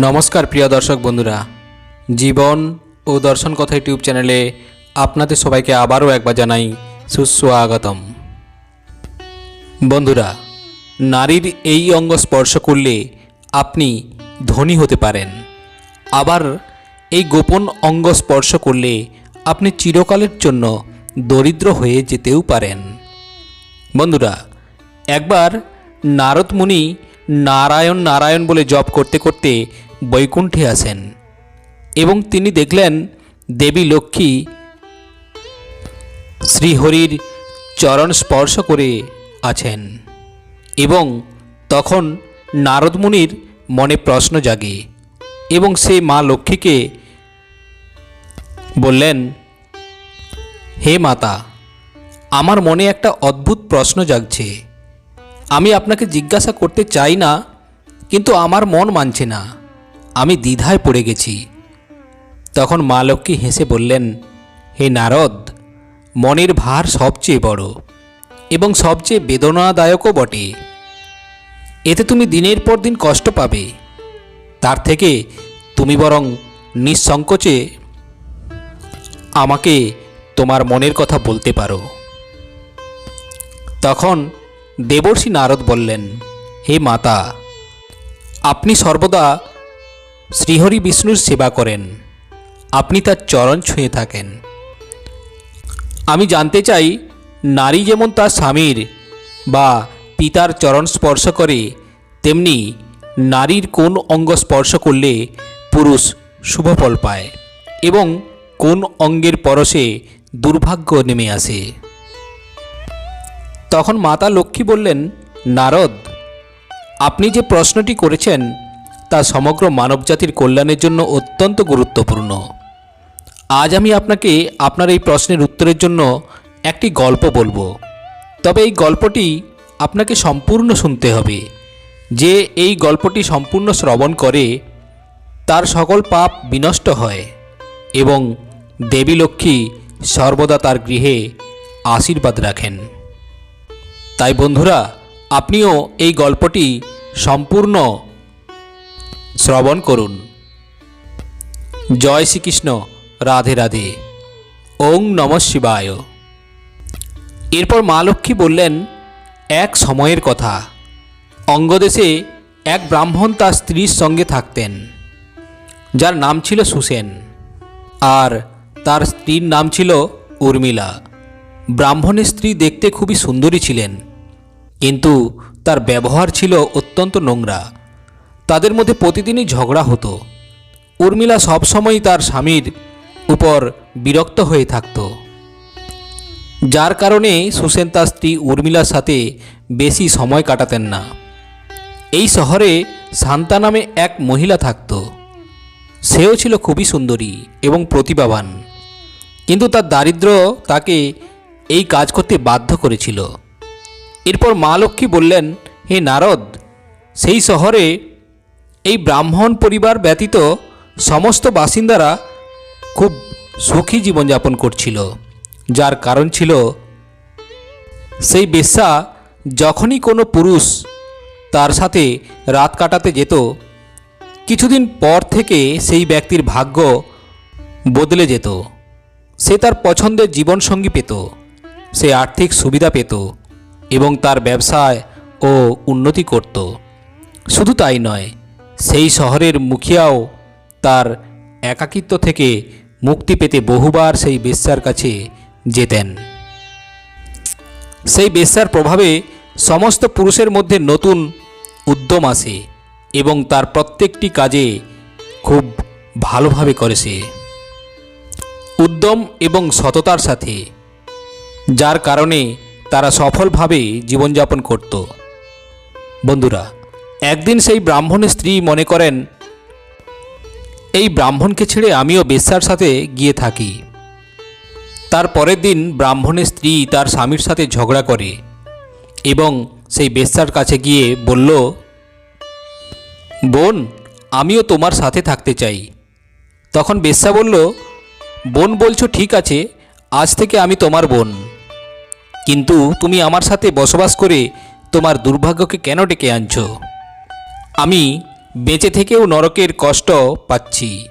নমস্কার প্রিয় দর্শক বন্ধুরা। জীবন ও দর্শন কথা ইউটিউব চ্যানেলে আপনাদের সবাইকে আবারও একবার জানাই সুস্বাগতম। বন্ধুরা, নারীর এই অঙ্গ স্পর্শ করলে আপনি ধনী হতে পারেন। আবার এই গোপন অঙ্গ স্পর্শ করলে আপনি চিরকালের জন্য দরিদ্র হয়ে যেতেও পারেন। বন্ধুরা, একবার নারদ মুনি নারায়ণ নারায়ণ বলে জপ করতে করতে বৈকুণ্ঠে আসেন এবং তিনি দেখলেন দেবী লক্ষ্মী শ্রীহরির চরণ স্পর্শ করে আছেন এবং তখন নারদমুনির মনে প্রশ্ন জাগে এবং সে মা লক্ষ্মীকে বললেন, হে মাতা, আমার মনে একটা অদ্ভুত প্রশ্ন জাগছে। আপনাকে জিজ্ঞাসা করতে চাই না, কিন্তু আমার মন মানছে না। আমি দ্বিধায় পড়ে গেছি। তখন মা লক্ষ্মী হেসে বললেন, হে নারদ, মনের ভার সবচেয়ে বড় এবং সবচেয়ে বেদনাদায়কও বটে। এতে তুমি দিনের পর দিন কষ্ট পাবে। তার থেকে তুমি বরং নিঃসংকোচে আমাকে তোমার মনের কথা বলতে পারো। তখন দেবর্ষি নারদ বললেন, হে মাতা, আপনি সর্বদা শ্রীহরি বিষ্ণুর সেবা করেন। আপনি তার চরণ ছুঁয়ে থাকেন। আমি জানতে চাই, নারী যেমন তার স্বামীর বা পিতার চরণ স্পর্শ করে, তেমনি নারীর কোন অঙ্গ স্পর্শ করলে পুরুষ শুভফল পায় এবং কোন অঙ্গের পরশে দুর্ভাগ্য নেমে আসে? তখন মাতা লক্ষ্মী বললেন, নারদ, আপনি যে প্রশ্নটি করেছেন, তা সমগ্র মানবজাতির কল্যাণের জন্য অত্যন্ত গুরুত্বপূর্ণ। আজ আমি আপনাকে আপনার এই প্রশ্নের উত্তরের জন্য একটি গল্প বলব। তবে এই গল্পটি আপনাকে সম্পূর্ণ শুনতে হবে। যে এই গল্পটি সম্পূর্ণ শ্রবণ করে তার সকল পাপ বিনষ্ট হয় এবং দেবী লক্ষ্মী সর্বদা তার গৃহে আশীর্বাদ রাখেন। তাই বন্ধুরা, আপনিও এই গল্পটি সম্পূর্ণ শ্রবণ করুন। জয় শ্রীকৃষ্ণ, রাধে রাধে। ওং নম শিবায়। এরপর মা লক্ষ্মী বললেন, এক সময়ের কথা। অঙ্গদেশে এক ব্রাহ্মণ তার স্ত্রীর সঙ্গে থাকতেন। যার নাম ছিল সুসেন। আর তার স্ত্রীর নাম ছিল উর্মিলা। ব্রাহ্মণের স্ত্রী দেখতে খুবই সুন্দরী ছিলেন, কিন্তু তার ব্যবহার ছিল অত্যন্ত নোংরা। তাদের মধ্যে প্রতিদিনই ঝগড়া হতো। উর্মিলা সবসময়ই তার স্বামীর উপর বিরক্ত হয়ে থাকত। যার কারণে সুসেন তার স্ত্রী উর্মিলার সাথে বেশি সময় কাটাতেন না। এই শহরে শান্তা নামে এক মহিলা থাকত। সেও ছিল খুবই সুন্দরী এবং প্রতিভাবান। কিন্তু তার দারিদ্র তাকে এই কাজ করতে বাধ্য করেছিল। এরপর মা লক্ষ্মী বললেন, হে নারদ, সেই শহরে এই ব্রাহ্মণ পরিবার ব্যতীত সমস্ত বাসিন্দারা খুব সুখী জীবনযাপন করছিল। যার কারণ ছিল, সেই বেশ্যা যখনই কোনো পুরুষ তার সাথে রাত কাটাতে যেত, কিছুদিন পর থেকে সেই ব্যক্তির ভাগ্য বদলে যেত। সে তার পছন্দের জীবনসঙ্গী পেত। সে আর্থিক সুবিধা পেত এবং তার ব্যবসায় ও উন্নতি করত। শুধু তাই নয়, সেই শহরের মুখিয়াও তার একাকিত্ব থেকে মুক্তি পেতে বহুবার সেই বেশ্যার কাছে যেতেন। সেই বেশ্যার প্রভাবে সমস্ত পুরুষের মধ্যে নতুন উদ্যম আসে এবং তার প্রত্যেকটি কাজে খুব ভালোভাবে করে সে। উদ্যম এবং সততার সাথে যার কারণে তারা সফলভাবে জীবনযাপন করত। বন্ধুরা, একদিন সেই ব্রাহ্মণের স্ত্রী মনে করেন, এই ব্রাহ্মণকে ছেড়ে আমিও বেশ্যার সাথে গিয়ে থাকি। তার পরের দিন ব্রাহ্মণের স্ত্রী তার স্বামীর সাথে ঝগড়া করে এবং সেই বেশ্যার কাছে গিয়ে বলল, বোন, আমিও তোমার সাথে থাকতে চাই। তখন বেশ্যা বলল, বোন বলছো ঠিক আছে, আজ থেকে আমি তোমার বোন। কিন্তু তুমি আমার সাথে বসবাস করে তোমার দুর্ভাগ্যকে কেন ডেকে আনছ? আমি বেঁচে থেকেও নরকের কষ্ট পাচ্ছি।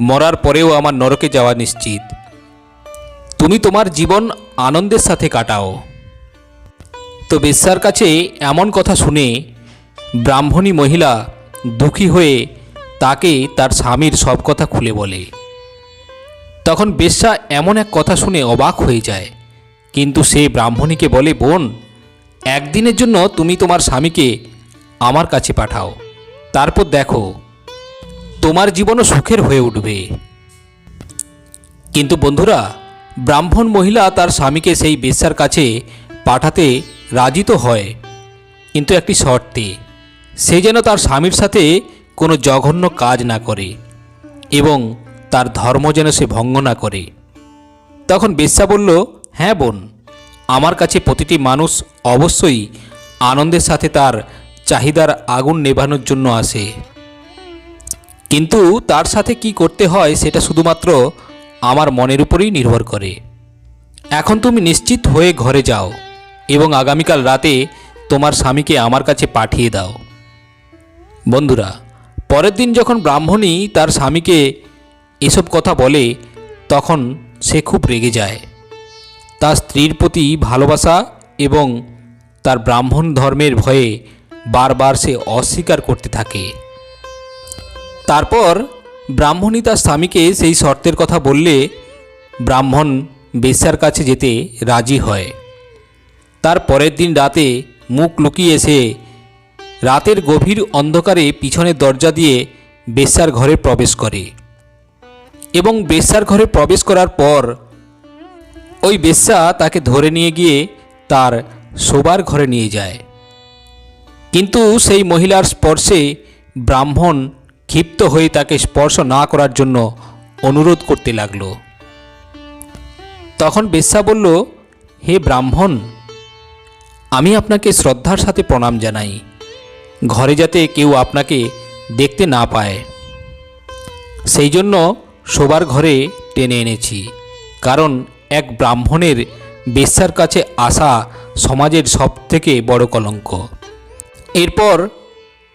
মরার পরেও আমার নরকে যাওয়া নিশ্চিত। তুমি তোমার জীবন আনন্দের সাথে কাটাও। তো বেশ্যার কাছে এমন কথা শুনে ব্রাহ্মণী মহিলা দুঃখী হয়ে তাকে তার স্বামীর সব কথা খুলে বলে। তখন বেশ্যা এমন এক কথা শুনে অবাক হয়ে যায়। কিন্তু সে ব্রাহ্মণীকে বলে, বোন, একদিনের জন্য তুমি তোমার স্বামীকে আমার কাছে পাঠাও। তারপর দেখো, তোমার জীবনও সুখের হয়ে উঠবে। কিন্তু বন্ধুরা, ব্রাহ্মণ মহিলা তার স্বামীকে সেই বেশ্যার কাছে পাঠাতে রাজি তো হয়, কিন্তু একটি শর্তে, সে যেন তার স্বামীর সাথে কোনো জঘন্য কাজ না করে এবং তার ধর্ম যেন সে ভঙ্গ না করে। তখন বেশ্যা বলল হ্যাঁ বোন, আমার কাছে প্রতিটি মানুষ অবশ্যই আনন্দের সাথে তার চাহিদার আগুন নেভানোর জন্য আসে। কিন্তু তার সাথে কি করতে হয় সেটা শুধুমাত্র আমার মনের উপরেই নির্ভর করে। এখন তুমি নিশ্চিত হয়ে ঘরে যাও এবং আগামীকাল রাতে তোমার স্বামীকে আমার কাছে পাঠিয়ে দাও। বন্ধুরা, পরের দিন যখন ব্রাহ্মণী তার স্বামীকে এসব কথা বলে, তখন সে খুব রেগে যায়। তার স্ত্রীর প্রতি ভালোবাসা এবং তার ব্রাহ্মণ ধর্মের ভয়ে বারবার সে অস্বীকার করতে থাকে। তারপর ব্রাহ্মণী তার স্বামীকে সেই শর্তের কথা বললে ব্রাহ্মণ বেশ্যার কাছে যেতে রাজি হয়। তার পরের দিন রাতে মুখ লুকিয়ে সে রাতের গভীর অন্ধকারে পিছনের দরজা দিয়ে বেশ্যার ঘরে প্রবেশ করে এবং বেশ্যার ঘরে প্রবেশ করার পর ওই বেশ্যা তাকে ধরে নিয়ে গিয়ে তার শোবার ঘরে নিয়ে যায়। কিন্তু সেই মহিলার স্পর্শে ব্রাহ্মণ ক্ষিপ্ত হয়ে তাকে স্পর্শ না করার জন্য অনুরোধ করতে লাগল। তখন বেশ্যা বলল, হে ব্রাহ্মণ, আমি আপনাকে শ্রদ্ধার সাথে প্রণাম জানাই। ঘরে যাতে কেউ আপনাকে দেখতে না পায়। সেই জন্য শোবার ঘরে টেনে এনেছি। কারণ এক ব্রাহ্মণের বেশ্যার কাছে আসা সমাজের সবথেকে বড় কলঙ্ক। এরপর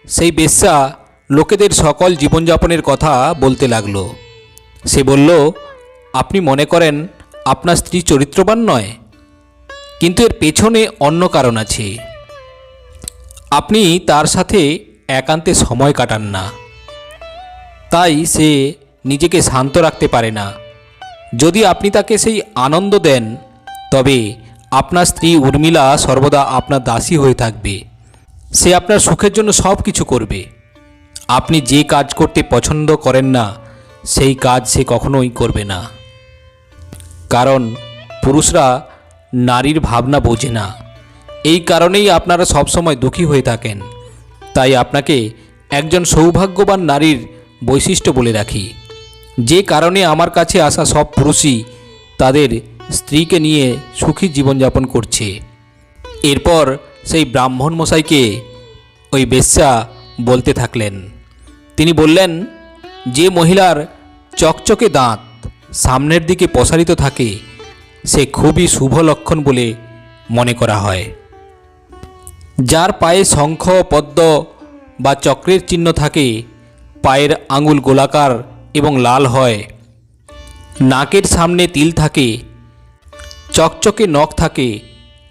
সেই বেশ্যা লোকেদের সকল জীবনযাপনের কথা বলতে লাগল। সে বলল, আপনি মনে করেন আপনার স্ত্রী চরিত্রবান নয়? কিন্তু এর পেছনে অন্য কারণ আছে। আপনি তার সাথে একান্তে সময় কাটান না। তাই সে নিজেকে শান্ত রাখতে পারে না। যদি আপনি তাকে সেই আনন্দ দেন, তবে আপনার স্ত্রী উর্মিলা সর্বদা আপনার দাসী হয়ে থাকবে। সে আপনার সুখের জন্য সব কিছু করবে। আপনি যে কাজ করতে পছন্দ করেন না, সেই কাজ সে কখনোই করবে না। কারণ পুরুষরা নারীর ভাবনা বোঝে না। এই কারণেই আপনারা সবসময় দুঃখী হয়ে থাকেন। তাই আপনাকে একজন সৌভাগ্যবান নারীর বৈশিষ্ট্য বলে রাখি। যে কারণে আমার কাছে আসা সব পুরুষই তাদের স্ত্রীকে নিয়ে সুখী জীবনযাপন করছে। এরপর সেই ব্রাহ্মণ মশাইকে ওই বেশ্যা বলতে থাকলেন। তিনি বললেন, যে মহিলার চকচকে দাঁত সামনের দিকে প্রসারিত থাকে, সে খুবই শুভ লক্ষণ বলে মনে করা হয়। যার পায়ে শঙ্খ, পদ্ম বা চক্রের চিহ্ন থাকে, পায়ের আঙুল গোলাকার এবং লাল হয়। নাকের সামনে তিল থাকে, চকচকে নখ থাকে,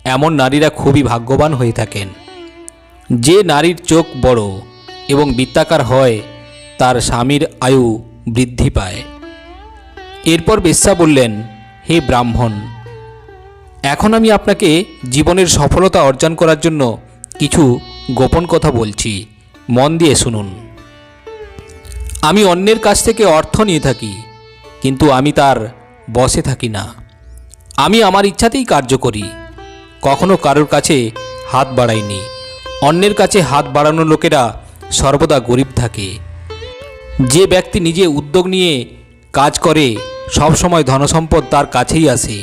এমন নারীরা খুবই ভাগ্যবান হয়ে থাকেন। যে নারীর চোখ বড় এবং বৃত্তাকার হয়, তার স্বামীর আয়ু বৃদ্ধি পায়। এরপর বেশ্যা বললেন, হে ব্রাহ্মণ, এখন আমি আপনাকে জীবনের সফলতা অর্জন করার জন্য কিছু গোপন কথা বলছি। মন দিয়ে শুনুন। আমি অন্যের কাছ থেকে অর্থ নিয়ে থাকি, কিন্তু আমি তার বসে থাকি না। আমি আমার ইচ্ছাতেই কার্য করি, কখনো কারোর কাছে হাত বাড়াইনি। অন্যের কাছে হাত বাড়ানো লোকেরা সর্বদা গরিব থাকে। যে ব্যক্তি নিজে উদ্যোগ নিয়ে কাজ করে, সব সময় ধনসম্পদ তার কাছেই আসে।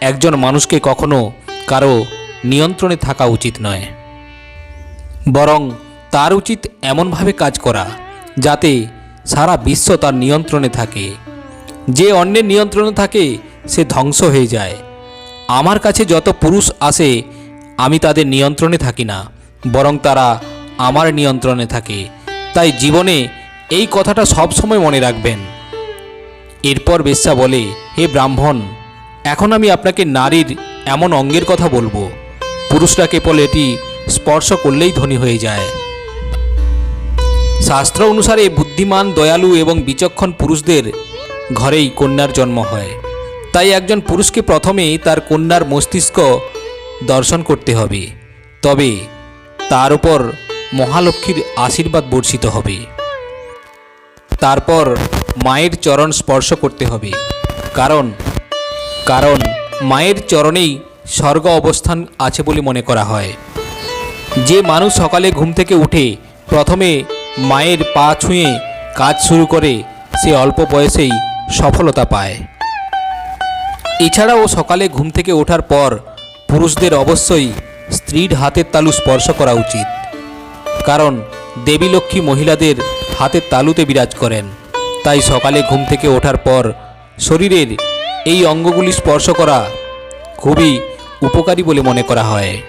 একজন মানুষকে কখনো কারও নিয়ন্ত্রণে থাকা উচিত নয়। বরং তার উচিত এমনভাবে কাজ করা, যাতে সারা বিশ্ব তার নিয়ন্ত্রণে থাকে। যে অন্যের নিয়ন্ত্রণে থাকে, সে ধ্বংস হয়ে যায়। আমার কাছে যত পুরুষ আসে, আমি তাদের নিয়ন্ত্রণে থাকি না, বরং তারা আমার নিয়ন্ত্রণে থাকে। তাই জীবনে এই কথাটা সবসময় মনে রাখবেন। এরপর বেশ্যা বলে, হে ব্রাহ্মণ, এখন আমি আপনাকে নারীর এমন অঙ্গের কথা বলব। পুরুষরা কেবল এটি স্পর্শ করলেই ধনী হয়ে যায়। শাস্ত্র অনুসারে বুদ্ধিমান, দয়ালু এবং বিচক্ষণ পুরুষদের ঘরেই কন্যার জন্ম হয়। তাই একজন পুরুষকে প্রথমে তার কন্যার মস্তিষ্ক দর্শন করতে হবে। তবে তার উপর মহালক্ষ্মীর আশীর্বাদ বর্ষিত হবে। তারপর মায়ের চরণ স্পর্শ করতে হবে। কারণ কারণ মায়ের চরণেই স্বর্গ অবস্থান আছে বলে মনে করা হয়। যে মানুষ সকালে ঘুম থেকে উঠে প্রথমে মায়ের পা ছুঁয়ে কাজ শুরু করে, সে অল্প বয়সেই সফলতা পায়। এছাড়াও সকালে ঘুম থেকে ওঠার পর পুরুষদের অবশ্যই স্ত্রীর হাতের তালু স্পর্শ করা উচিত। কারণ দেবী লক্ষ্মী মহিলাদের হাতের তালুতে বিরাজ করেন। তাই সকালে ঘুম থেকে ওঠার পর শরীরের এই অঙ্গগুলি স্পর্শ করা খুবই উপকারী বলে মনে করা হয়।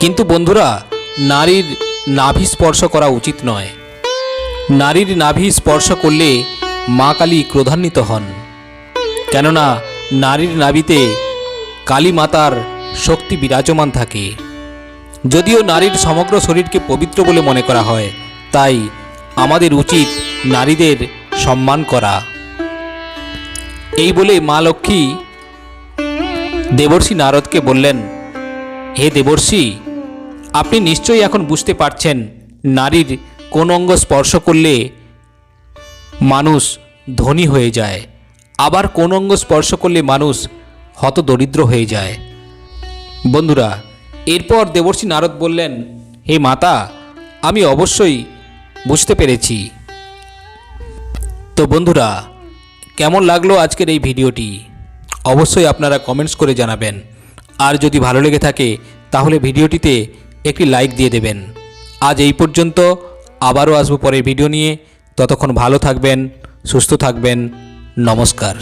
কিন্তু বন্ধুরা, নারীর নাভি স্পর্শ করা উচিত নয়। নারীর নাভি স্পর্শ করলে মা কালী ক্রোধান্বিত হন। কেননা নারীর নাভিতে কালী মাতার শক্তি বিরাজমান থাকে। যদিও নারীর সমগ্র শরীরকে পবিত্র বলে মনে করা হয়, তাই আমাদের উচিত নারীদের সম্মান করা। এই বলে মা লক্ষ্মী দেবর্ষী নারদকে বললেন, হে দেবর্ষি আপনি নিশ্চয়ই এখন বুঝতে পারছেন, নারীর কোন অঙ্গ স্পর্শ করলে মানুষ ধনী হয়ে যায়, আবার কোন অঙ্গ স্পর্শ করলে মানুষ হত দরিদ্র হয়ে যায়। বন্ধুরা, এরপর দেবর্ষি নারদ বললেন, হে মাতা, আমি অবশ্যই বুঝতে পেরেছি। তো বন্ধুরা, কেমন লাগল আজকের এই ভিডিওটি? অবশ্যই আপনারা কমেন্টস করে জানাবেন। আর যদি ভালো লেগে থাকে, তাহলে ভিডিওটিতে একটি লাইক দিয়ে দেবেন। আজ এই পর্যন্ত আবারও আসব পরের ভিডিও নিয়ে। ততক্ষণ ভালো থাকবেন, সুস্থ থাকবেন। নমস্কার।